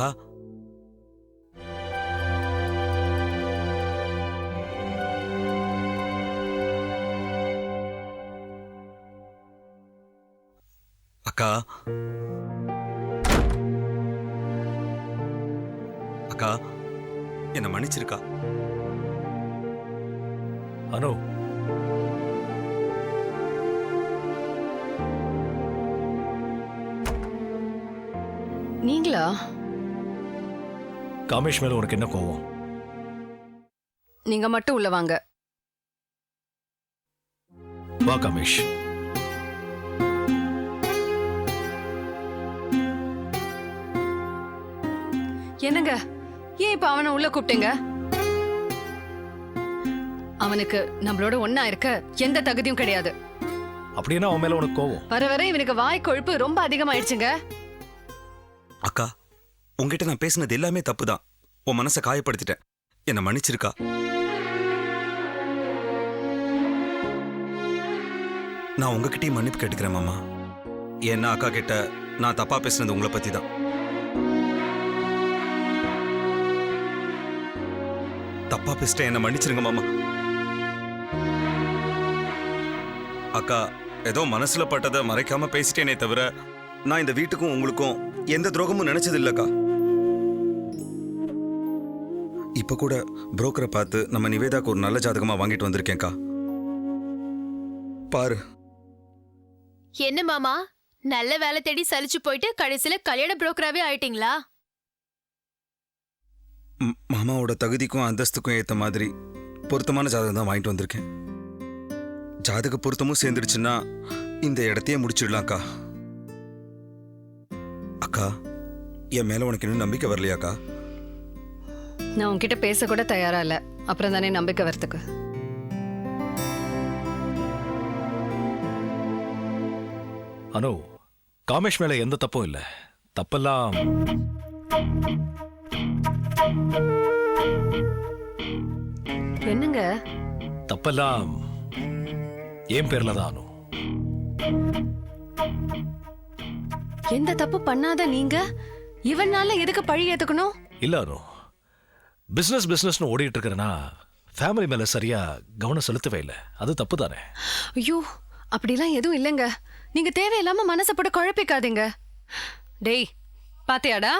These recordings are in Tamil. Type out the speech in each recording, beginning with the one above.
அக்கா அக்கா. அக்கா என்ன மன்னிச்சிருக்கா? அனு. நீங்களா? காமேஷ் மேல உனக்கு என்ன கோவம்? நீங்க மட்டும் உள்ள வாங்க. வா காமேஷ். என்னங்க? ஏன் இப்ப அவனை உள்ள கூப்பிட்டீங்க? அவனுக்கு நம்மளோட ஒண்ணா இருக்க எந்த தகுதியும் கிடையாது. அப்படின்னா அவன் மேல உனக்கு கோவம்? வர வர இவனுக்கு வாய் கொழுப்பு ரொம்ப அதிகமாயிடுச்சுங்க. அக்கா உங்ககிட்ட நான் பேசினது எல்லாமே தப்பு தான் உன் மனசை காயப்படுத்திட்டேன். என்ன மன்னிச்சிருக்கா? நான் உங்ககிட்டயும் மன்னிப்பு கேட்டுக்கிறேன் மாமா. ஏன்னா அக்கா கிட்ட நான் தப்பா பேசினது உங்களை பத்தி தான் தப்பா பேசிட்டேன். என்ன மன்னிச்சிருங்க மாமா. அக்கா ஏதோ மனசுல பட்டதை மறைக்காம பேசிட்டேனே தவிர நான் இந்த வீட்டுக்கும் உங்களுக்கும் எந்த துரோகமும் நினைச்சது இல்லக்கா இப்ப கூட புரோக்கரை பார்த்து நம்ம நிவேதாக்கு ஒரு நல்ல ஜாதகமா வாங்கிட்டு வந்திருக்கேன்க்கா. பாரு. என்ன மாமா? நல்ல வேலை தேடி சலிச்சு போயிட்டு கடைசியில கல்யாண புரோக்கராவே ஆயிட்டீங்களா? ம், மாமாவோட தகுதிக்கும் அந்தஸ்துக்கும் ஏத்த மாதிரி பொருத்தமான ஜாதகம் தான் வாங்கிட்டு வந்திருக்கேன். ஜாதக பொருத்தமும் சேர்ந்துடுச்சுன்னா இந்த இடத்தையே முடிச்சிடலாம்க்கா. அக்கா என் மேல உனக்கு இன்னும் நம்பிக்கை வரலையாக்கா? நான் உன்கிட்ட பேச கூட தயாரா இல்ல. அப்புறம் தானே நம்பிக்கை வரத்துக்கு அனு காமேஷ் மேல எந்த தப்பும் இல்ல. தப்பெல்லாம் என்னங்க? தப்பெல்லாம் என் பேர்ல தான் அனு. எந்த தப்பு பண்ணாத நீங்க? இவனால எதுக்கு பழி ஏத்துக்கணும்? இல்ல அனு. பிசினஸ் பிசினஸ்னு ஓடிட்டு இருக்கிறேன்னா ஃபேமிலி மேல சரியா கவனம் செலுத்தவே இல்லை. அது தப்பு தானே ஐயோ அப்படிலாம் எதுவும் இல்லைங்க. நீங்க தேவையில்லாம மனசை போட்டு குழப்பிக்காதீங்க. டேய் பாத்தியாடா?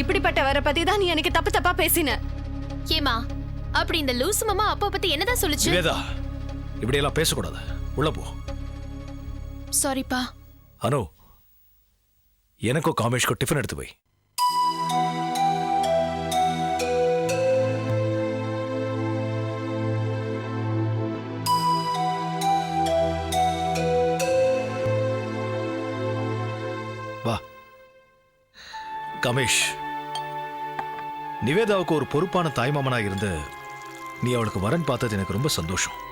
இப்படிப்பட்ட வர பத்தி தான் நீ எனக்கு தப்பு தப்பா பேசின. ஏமா அப்படி இந்த லூசு மாமா அப்பா பத்தி என்னதான் சொல்லுச்சு? நிவேதா இப்படியெல்லாம் பேசக்கூடாது. உள்ள போ. சாரிப்பா அனு எனக்கும் காமேஷ்க்கும் டிஃபன் எடுத்து போய் வா. கமேஷ் நிவேதாவுக்கு ஒரு பொறுப்பான தாய்மாமனா இருந்து நீ அவளுக்கு வரன் பார்த்தது எனக்கு ரொம்ப சந்தோஷம்.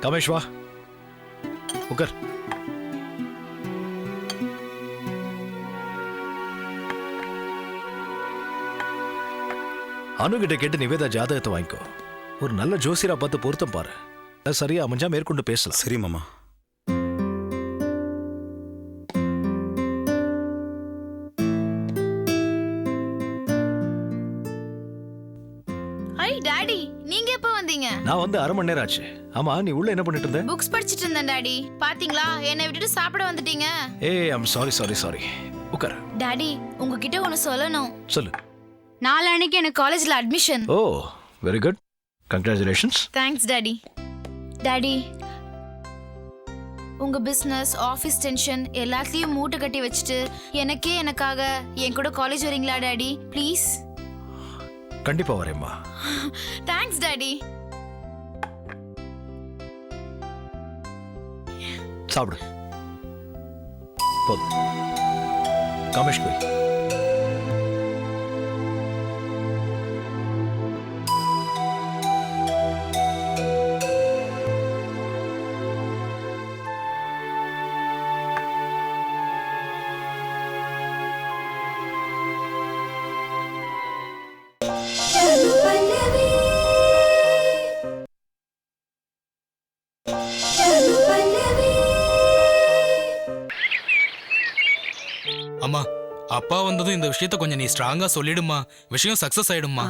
கமேஷ் வா. உட்கார் அனுகிட்ட கேட்டு நிவேதா ஜாதகத்தை வாங்கிக்கோ. ஒரு நல்ல ஜோசியரா பார்த்து பொருத்தம் பாரு. சரியா அமைஞ்சா மேற்கொண்டு பேசலாம். சரி மாமா. வந்து அரை மணி நேரம் ஆச்சு. ஆமா நீ உள்ள என்ன பண்ணிட்டு இருந்த? புக்ஸ் படிச்சிட்டு இருந்தேன் டாடி பாத்தீங்களா? என்னை விட்டுட்டு சாப்பிட வந்துட்டீங்க. ஏய் ஐம் சாரி சாரி சாரி உட்கார். டாடி உங்ககிட்ட ஒன்னு சொல்லணும். சொல்லு. நாளான்னைக்கு எனக்கு காலேஜ்ல admission oh very good congratulations thanks daddy daddy உங்க பிசினஸ் ஆபீஸ் டென்ஷன் எல்லாத்தையும் மூட்டை கட்டி வச்சுட்டு எனக்கே எனக்காக என் கூட காலேஜ் வரீங்களா டாடி ப்ளீஸ் கண்டிப்பா வரேம்மா. தேங்க்ஸ் டாடி சாப்பிடு. போதும். கமேஷ் கோயில். Hello. அம்மா அப்பா வந்ததும் இந்த விஷயத்த கொஞ்சம் நீ ஸ்ட்ராங்கா சொல்லிடுமா விஷயம் சக்சஸ் ஆயிடுமா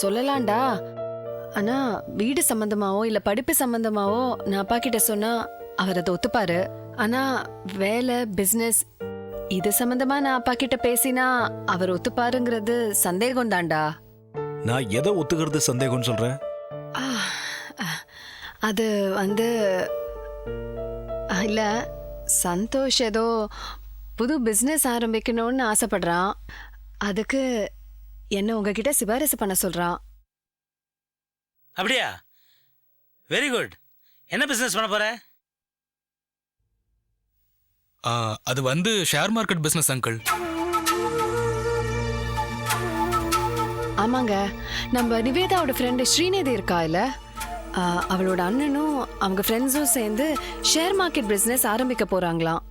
சொல்லலாம்டா. ஆனா வீடு சம்பந்தமாவோ இல்ல படிப்பு சம்பந்தமாவோ நான் அப்பா கிட்ட சொன்னா அவர் அதை ஒத்துப்பாரு. ஆனா வேலை பிசினஸ் இது சம்பந்தமா நான் அப்பா கிட்ட பேசினா அவர் ஒத்துப்பாருங்கிறது சந்தேகம் தான்டா நான் எதை ஒத்துக்கிறது சந்தேகம்னு சொல்றேன்? அது வந்து இல்ல சந்தோஷ் ஏதோ புது பிசினஸ் ஆரம்பிக்கணும்னு ஆசைப்படுறான். அதுக்கு என்ன உங்ககிட்ட சிபாரிசு பண்ண சொல்றான். அப்படியா? வெரி குட் என்ன பிசினஸ் பண்ண போற? அது வந்து ஷேர் மார்க்கெட் பிசினஸ் அங்கிள் ஆமாங்க. நம்ம நிவேதாவோட ஃப்ரெண்டு ஸ்ரீநிதி இருக்கா இல்ல? அவளோட அண்ணனும் அவங்க ஃப்ரெண்ட்ஸும் சேர்ந்து ஷேர் மார்க்கெட் பிஸ்னஸ் ஆரம்பிக்க போறாங்களாம்.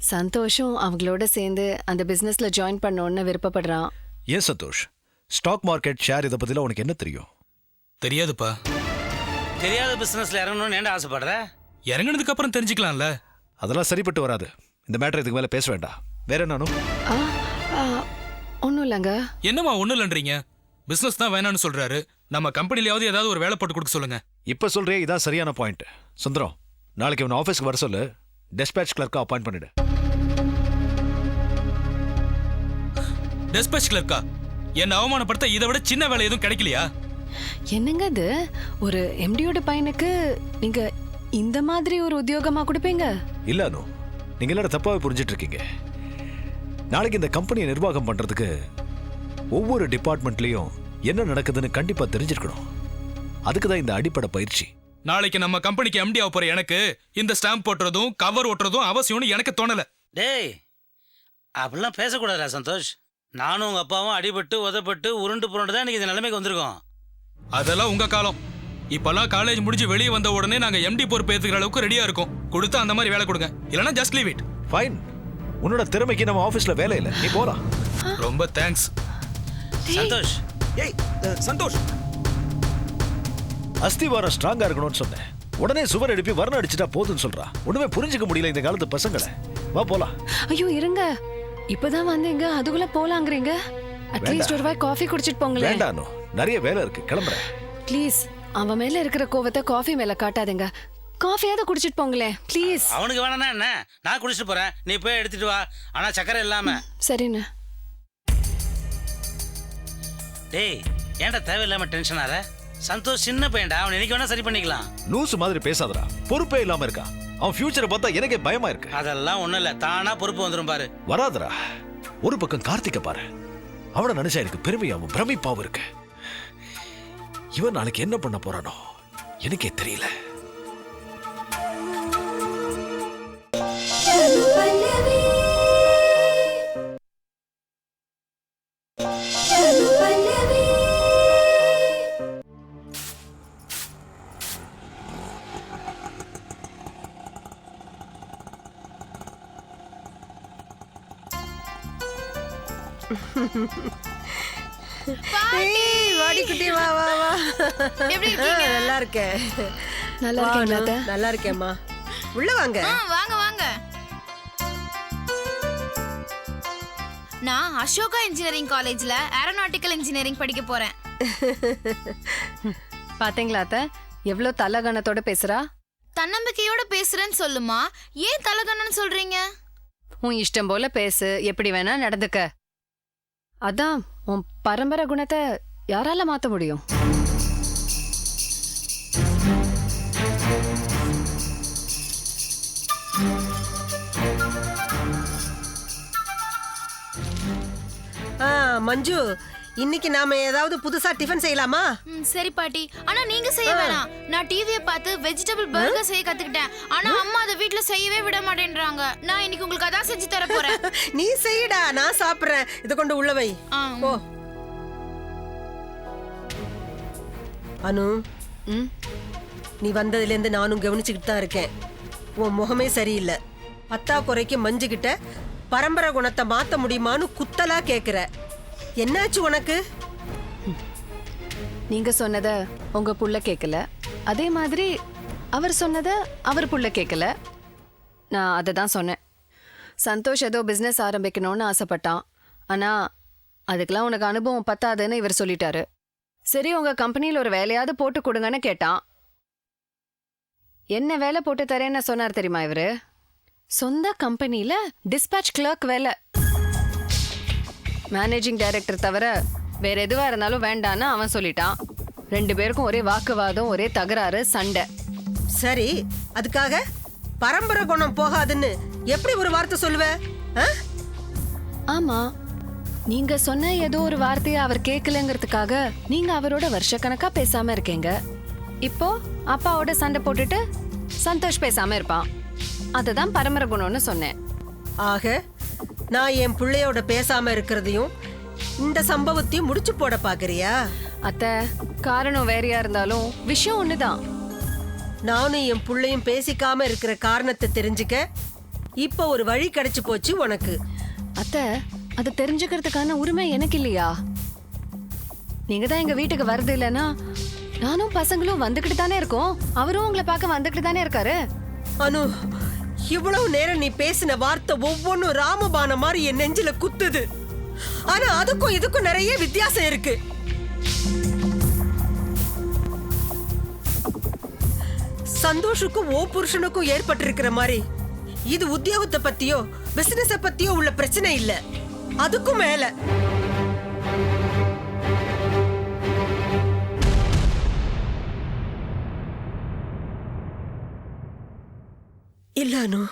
சந்தோஷம் அவங்களோட சேர்ந்து அந்த பிஸ்னஸ்ல ஜாயின் பண்ணணும்னு விருப்பப்படுறான். ஏன் சந்தோஷ்? ஸ்டாக் மார்க்கெட் ஷேர் இதை பத்தில உனக்கு என்ன தெரியும்? தெரியாதுப்பா. தெரியாத பிசினஸ்ல இறங்கணும்னு ஏன்டா ஆசைப்படுற? இறங்குனதுக்கு அப்புறம் தெரிஞ்சுக்கலாம்ல. அதெல்லாம் சரிப்பட்டு வராது. இந்த மேட்டர் இதுக்கு மேல பேச வேண்டாம். வேற என்னன்னு ஒன்றும் இல்லைங்க. என்னம்மா ஒண்ணும் இல்லைன்றீங்க? பிசினஸ் தான் வேணாம்னு சொல்றாரு. நம்ம கம்பெனிலயாவது ஏதாவது ஒரு வேலை போட்டு கொடுக்க சொல்லுங்க. இப்ப சொல்றே இதான் சரியான பாயிண்ட் சுந்தரம் நாளைக்கு இவன் ஆஃபீஸ்க்கு வர சொல்லு. டெஸ்பேச் கிளர்க்கா அப்பாயிண்ட் பண்ணிடு. டெஸ்பேச் கிளர்க்கா என்ன அவமானப்படுத்த இதை விட சின்ன வேலை எதுவும் கிடைக்கலையா? என்னங்க இது ஒரு எம்டியோட பையனுக்கு நீங்க இந்த மாதிரி ஒரு உத்தியோகமா கொடுப்பீங்க? இல்ல அனு. நீங்க எல்லாரும் தப்பாவே புரிஞ்சிட்டு இருக்கீங்க நாளைக்கு இந்த கம்பெனியை நிர்வாகம் பண்றதுக்கு ஒவ்வொரு டிபார்ட்மெண்ட்லயும் என்ன நடக்குதுன்னு கண்டிப்பா தெரிஞ்சிருக்கணும். அதுக்கு தான் இந்த அடிப்படை பயிற்சி. நாளைக்கு நம்ம கம்பெனிக்கு எம்டி ஆக போற எனக்கு இந்த ஸ்டாம்ப் போட்டுறதும் கவர் ஒட்டுறதும் அவசியம்னு எனக்கு தோணல. டேய் அப்படிலாம் பேசக்கூடாதுடா சந்தோஷ். நானும் உங்க அப்பாவும் அடிபட்டு உதப்பட்டு உருண்டு புரண்டு தான் இன்னைக்கு இந்த நிலைமைக்கு வந்திருக்கோம். அதெல்லாம் உங்க காலம். இப்பெல்லாம் காலேஜ் முடிஞ்சு வெளியே வந்த உடனே நாங்க எம்டி பொறுப்பு ஏத்துக்கிற அளவுக்கு ரெடியா இருக்கோம். கொடுத்து அந்த மாதிரி வேலை கொடுங்க. இல்லைன்னா ஜஸ்ட் லீவ் இட் ஃபைன் உன்னோட திறமைக்கு நம்ம ஆபீஸ்ல வேலை இல்லை. நீ போலாம். ரொம்ப தேங்க்ஸ் சந்தோஷ். ஏய் சந்தோஷ். அஸ்திவாரம் ஸ்ட்ராங்கா இருக்கணும்னு சொன்னேன். உடனே சுவர் எழுப்பி வர்ணம் அடிச்சுட்டா போதும்னு சொல்றா. ஒண்ணுமே புரிஞ்சுக்க முடியல இந்த காலத்து பசங்களை. வா போலாம். ஐயோ இருங்க. இப்பதான் வந்தீங்க. அதுக்குள்ள போலாங்கிறீங்க? அட்லீஸ்ட் ஒரு வாய் காஃபி குடிச்சிட்டு போங்களேன். வேண்டாம் அனு. நிறைய வேலை இருக்கு. கிளம்புறேன். ப்ளீஸ் அவன் மேல இருக்கிற கோவத்தை காஃபி மேல காட்டாதீங்க. காஃபியாவது குடிச்சிட்டு போங்களேன். ப்ளீஸ் அவனுக்கு வேணாம்னா என்ன? நான் குடிச்சிட்டு போறேன். நீ போய் எடுத்துட்டு வா. ஆனா சக்கரை இல்லாம. சரிண்ணே. டேய் ஏன்டா தேவையில்லாம டென்ஷன் ஆற சந்தோஷ் சின்ன பையன்டா. அவன் இன்னைக்கு வேணா சரி பண்ணிக்கலாம். லூசு மாதிரி பேசாதடா. பொறுப்பே இல்லாம இருக்கா? அவன் ஃபியூச்சரை பார்த்தா எனக்கே பயமா இருக்கு. அதெல்லாம் ஒண்ணும் இல்ல. தானா பொறுப்பு வந்துரும் பாரு. வராதடா. ஒரு பக்கம் கார்த்திக்க பாரு. அவனை நினைச்சா எனக்கு பெருமையாவும் பிரமிப்பாவும் இருக்கு. இவன் நாளைக்கு என்ன பண்ண போறானோ எனக்கே தெரியல. வாடி குட்டி வா வா வா. எப்படி இருக்கீங்க? நல்லா இருக்கேன். நல்லா. அத்தை? நல்லா இருக்கேம்மா உள்ள வாங்க. வாங்க வாங்க. நான் அசோகா இன்ஜினியரிங் காலேஜ்ல ஏரோநாட்டிக்கல் இன்ஜினியரிங் படிக்க போறேன். பாத்தீங்களா அத்தை? எவ்வளவு தலகணத்தோட பேசுறா? தன்னம்பிக்கையோட பேசுறேன்னு சொல்லுமா? ஏன் தலகண்ணன்னு சொல்றீங்க? உன் இஷ்டம் போல பேசு. எப்படி வேணா நடந்துக்க. அதான் உன் பரம்பரை குணத்தை யாரால மாத்த முடியும்? ஆ மஞ்சு இன்னைக்கு நாம ஏதாவது புதுசா டிஃபன் செய்யலாமா? ம், சரி பாட்டி. ஆனா நீங்க செய்ய வேணாம். நான் டிவியை பார்த்து வெஜிடபிள் பர்கர் செய்ய கத்துக்கிட்டேன். ஆனா அம்மா அதை வீட்ல செய்யவே விட மாட்டேன்றாங்க. நான் இன்னைக்கு உங்களுக்கு அதான் செஞ்சு தர போறேன். நீ செய்யடா நான் சாப்பிடுறேன். இதை கொண்டு உள்ள வை. ஆ, போ. அனு ம்? நீ வந்ததுல இருந்து நானும் கவனிச்சுக்கிட்டு தான் இருக்கேன். உன் முகமே சரியில்லை. பத்தா குறைக்கு மஞ்சுகிட்ட பரம்பரை குணத்தை மாத்த முடியுமான்னு குத்தலா கேக்குற. என்னாச்சு உனக்கு? நீங்க சொன்னத உங்க புள்ள கேட்கல அதே மாதிரி அவர் சொன்னத அவர் புள்ள கேட்கல நான் அதை தான் சொன்னேன். சந்தோஷ் ஏதோ பிஸ்னஸ் ஆரம்பிக்கணும்னு ஆசைப்பட்டான். ஆனா அதுக்கெல்லாம் உனக்கு அனுபவம் பத்தாதுன்னு இவர் சொல்லிட்டாரு. சரி உங்க கம்பெனியில் ஒரு வேலையாவது போட்டு கொடுங்கன்னு கேட்டான். என்ன வேலை போட்டு தரேன்னு சொன்னார் தெரியுமா இவரு? சொந்த கம்பெனியில டிஸ்பேச் கிளர்க் வேலை. மேனேஜிங் டைரக்டர் தவிர வேற எதுவா இருந்தாலும் வேண்டான்னு அவன் சொல்லிட்டான். ரெண்டு பேருக்கும் ஒரே வாக்குவாதம் ஒரே தகராறு சண்டை. சரி அதுக்காக பரம்பரை குணம் போகாதுன்னு எப்படி ஒரு வார்த்தை சொல்லுவ? ஆமா நீங்க சொன்ன ஏதோ ஒரு வார்த்தையை அவர் கேட்கலங்கிறதுக்காக நீங்க அவரோட வருஷக்கணக்கா பேசாம இருக்கீங்க. இப்போ அப்பாவோட சண்டை போட்டுட்டு சந்தோஷ் பேசாம இருப்பான். அதுதான் பரம்பரை குணம்னு சொன்னேன். ஆக நான் என் பிள்ளையோட பேசாம இருக்கிறதையும் இந்த சம்பவத்தையும் முடிச்சு போட பாக்குறியா? அத்தை காரணம் வேறையா இருந்தாலும் விஷயம் ஒண்ணுதான். நானும் என் புள்ளையும் பேசிக்காம இருக்கிற காரணத்தை தெரிஞ்சுக்க இப்ப ஒரு வழி கிடைச்சு போச்சு உனக்கு. அத்தை அதை தெரிஞ்சுக்கிறதுக்கான உரிமை எனக்கு இல்லையா? நீங்க தான் எங்க வீட்டுக்கு வரது இல்லைன்னா நானும் பசங்களும் வந்துகிட்டு தானே இருக்கோம். அவரும் உங்களை பார்க்க வந்துகிட்டு தானே இருக்காரு. அனு இவ்வளவு நேரம் நீ பேசின வார்த்தை ஒவ்வொன்றும் ராமபான மாதிரி என் நெஞ்சில குத்துது. ஆனா அதுக்கும் இதுக்கும் நிறைய வித்தியாசம் இருக்கு. சந்தோஷுக்கும் ஓ புருஷனுக்கும் ஏற்பட்டிருக்கிற மாதிரி இது உத்தியோகத்தை பத்தியோ பிசினஸ பத்தியோ உள்ள பிரச்சனை இல்ல. அதுக்கும் மேல. இல்லானோ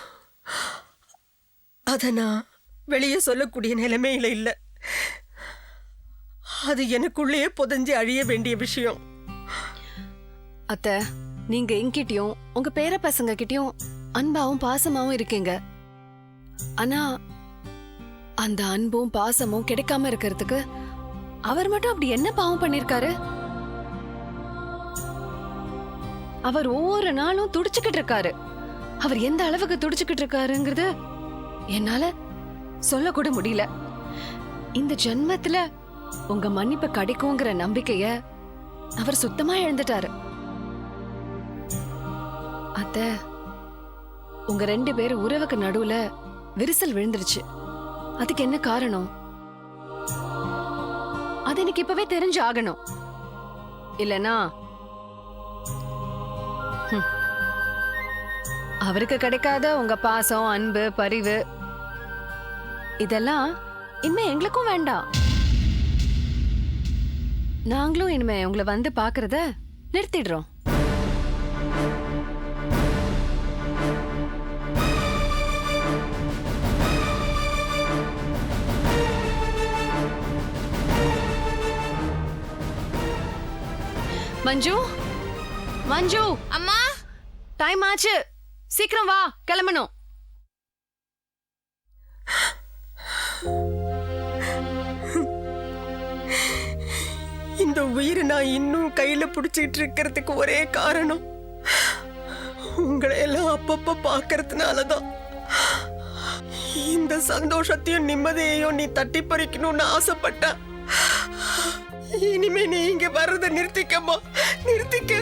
அதை நான் வெளியே சொல்லக்கூடிய நிலைமையில இல்லை அது எனக்குள்ளேயே புதஞ்சு அழிய வேண்டிய விஷயம். அத்தை நீங்க எங்கிட்டயும் உங்க பேர பசங்க கிட்டயும் அன்பாவும் பாசமாவும் இருக்கீங்க. ஆனா அந்த அன்பும் பாசமும் கிடைக்காம இருக்கிறதுக்கு அவர் மட்டும் அப்படி என்ன பாவம் பண்ணிருக்காரு? அவர் ஒவ்வொரு நாளும் துடிச்சுக்கிட்டு இருக்காரு. அவர் எந்த அளவுக்கு துடிச்சுக்கிட்டு இருக்காருங்கிறது என்னால சொல்லக்கூட முடியல. இந்த ஜென்மத்துல உங்க மன்னிப்பு கிடைக்குங்கிற நம்பிக்கைய அவர் சுத்தமா இழந்துட்டாரு. அத்த உங்க ரெண்டு பேர் உறவுக்கு நடுவுல விரிசல் விழுந்துருச்சு. அதுக்கு என்ன காரணம்? அது எனக்கு இப்பவே தெரிஞ்சு ஆகணும் இல்லனா அவருக்கு கிடைக்காத உங்க பாசம் அன்பு பரிவு இதெல்லாம் இனிமே எங்களுக்கும் வேண்டாம். நாங்களும் இனிமே உங்களை வந்து பாக்குறத நிறுத்திடுறோம். மஞ்சு? மஞ்சு? அம்மா? டைம் ஆச்சு. சீக்கிரம் வா கிளம்பணும். இந்த உயிரை நான் இன்னும் கையில பிடிச்சிட்டு இருக்கிறதுக்கு ஒரே காரணம் உங்களை எல்லாம் அப்பப்ப பாக்குறதுனாலதான் இந்த சந்தோஷத்தையும் நிம்மதியையும் நீ தட்டி பறிக்கணும்னு ஆசைப்பட்ட இனிமே நீ இங்க வர்றத நிறுத்திக்கம்மா நிறுத்திக்க.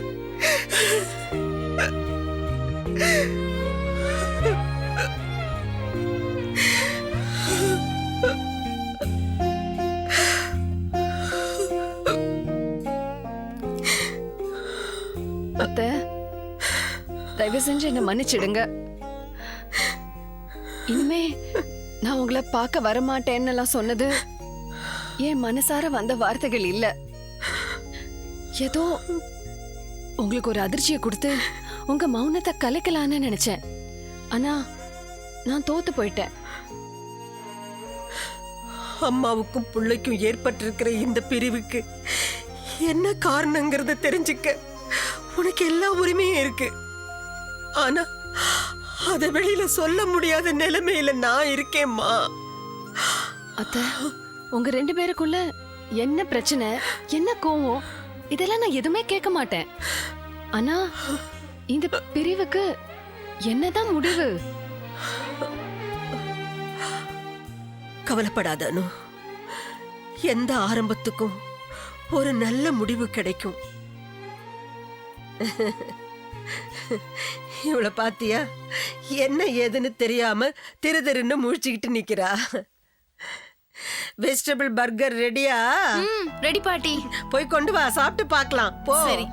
அத்தை தயவு செஞ்சு என்ன மன்னிச்சிடுங்க. இனிமே நான் உங்களை பார்க்க வரமாட்டேன்னு சொன்னது என் மனசார வந்த வார்த்தைகள் இல்ல. ஏதோ உங்களுக்கு ஒரு அதிர்ச்சியை கொடுத்து உங்க மௌனத்தை கலைக்கலான்னு நினைச்சேன். ஆனா நான் தோத்து போயிட்டேன். அம்மாவுக்கும் பிள்ளைக்கும் ஏற்பட்டிருக்கிற இந்த பிரிவுக்கு என்ன காரணங்கிறத தெரிஞ்சுக்க உனக்கு எல்லா உரிமையும் இருக்கு. ஆனா அத வெளியில சொல்ல முடியாத நிலைமையில நான் இருக்கேம்மா அத்தை உங்க ரெண்டு பேருக்குள்ள என்ன பிரச்சனை என்ன கோவம் இதெல்லாம் நான் எதுவுமே கேட்க மாட்டேன். ஆனா இந்த பிரிவுக்கு என்னதான் முடிவு? கவலைப்படாத அனு. எந்த ஆரம்பத்துக்கும் ஒரு நல்ல முடிவு கிடைக்கும். இவளை பாத்தியா? என்ன ஏதுன்னு தெரியாம திரு திருன்னு முழிச்சுக்கிட்டு நிக்கிறா. வெஜிடபிள் பர்கர் ரெடியா ரெடி பாட்டி. போய் கொண்டு வா சாப்பிட்டு பார்க்கலாம் போ. சரி.